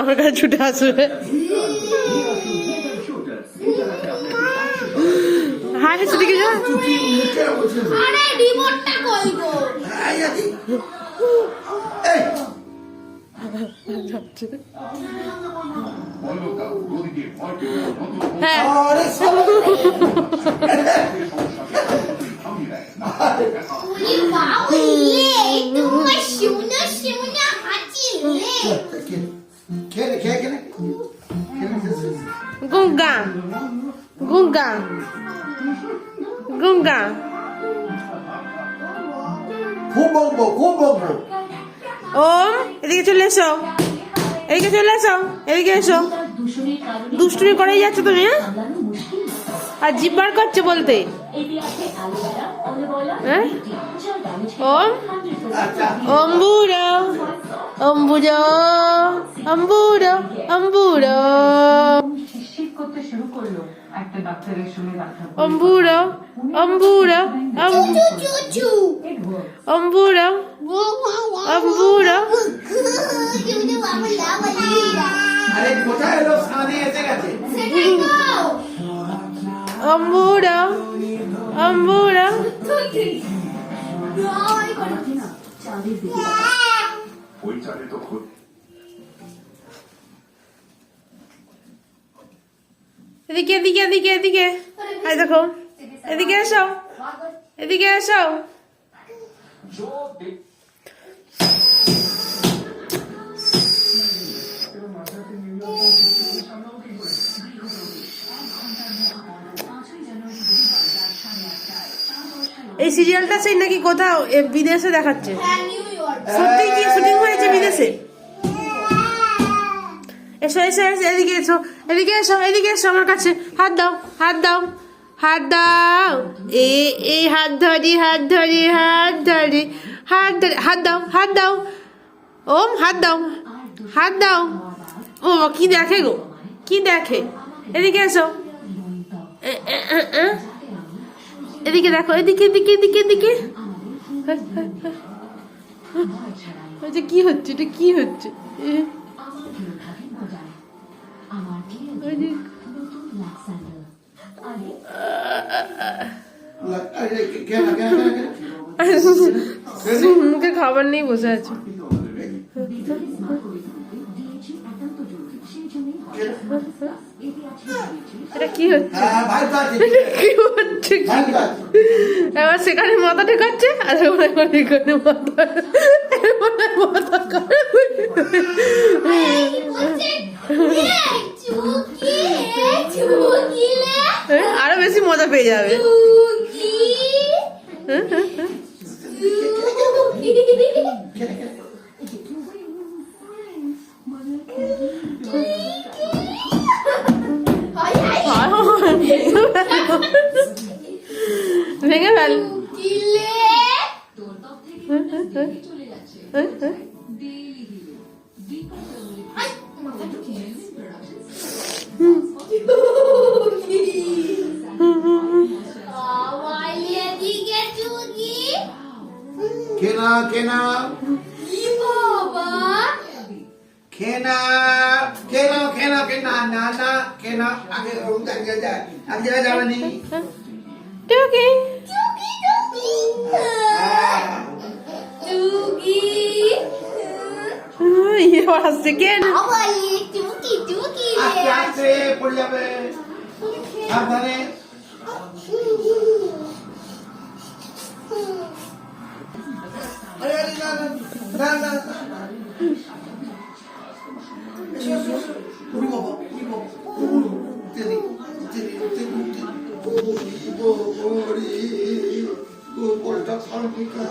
আমার কাছে ছুটে আসবে। হাই হেসে দিকে যা। আরে রিমোটটা কই গো? এই। হ্যাঁ। আরে সালা। গুঙ্গা খুব বলব খুব বলব ওম এদিকে চলে এসো। এদিকে চলে এসো। এদিকে এসো। দুষ্টুমি করেই যাচ্ছ তুমি হ্যাঁ? আর জিভ বার করছে বলতে। ওম অম্বুরা অম্বুরা অম্বুরা অম্বুরা করতে শুরু করল। একটা ডাক্তারের সঙ্গে দেখা অম্বুরা অম্বুরা অম্বুরা অম্বুরা। আরে কোথায় এলো? সামনে এসে গেছে। অম্বুরা অম্বুরা। ওই চালে তো খুব এদিকে এদিকে এদিকে এদিকে। এই দেখো এদিকে এসো। এদিকে এসো। এই সিরিয়ালটা সেই নাকি কোথাও বিদেশে দেখাচ্ছে। হ্যাঁ সত্যি কি শুটিং হয়েছে বিদেশে? এসো এসো এসো এদিকে এসো এদিকে এসো এদিকে এসো আমার কাছে। হাত দাও হাত দাও হাত দাও। এ এই হাত ধরি হাত ধরি হাত ধরি হাত ধরি হাত দাও হাত দাও। ওম হাত দাও হাত দাও। ও কি দেখে গো কি দেখে? এদিকে এসো। এ, এ, এ, এ। এদিকে দেখো এদিকে এদিকে এদিকে এদিকে। আচ্ছা কি হচ্ছে এটা কি হচ্ছে? মুখে খাবার নেই, বসে আছে। এটা কি হচ্ছে? এবার সেখানে মাথা ঠেকাচ্ছে, আর মাথা মাথা আরও বেশি মজা পেয়ে যাবে। ভেঙে ফেল। চুকিলে আমার Kena, Kena. Baba. Kena, Kena, Kena, Kena, Nana, Kena. Aage room tak jaja. Aage jaja jawa ni. Tugi. Tugi, Tugi. Tugi. ये वास चिकन अब ये टूकी टूकी है क्या से पड़ जावे अब धने 나, 나, 나. 우리 봐봐, 우리 봐봐. 때리, 때리, 때리, 때리. 머리, 그 머리 다 사는 거니까.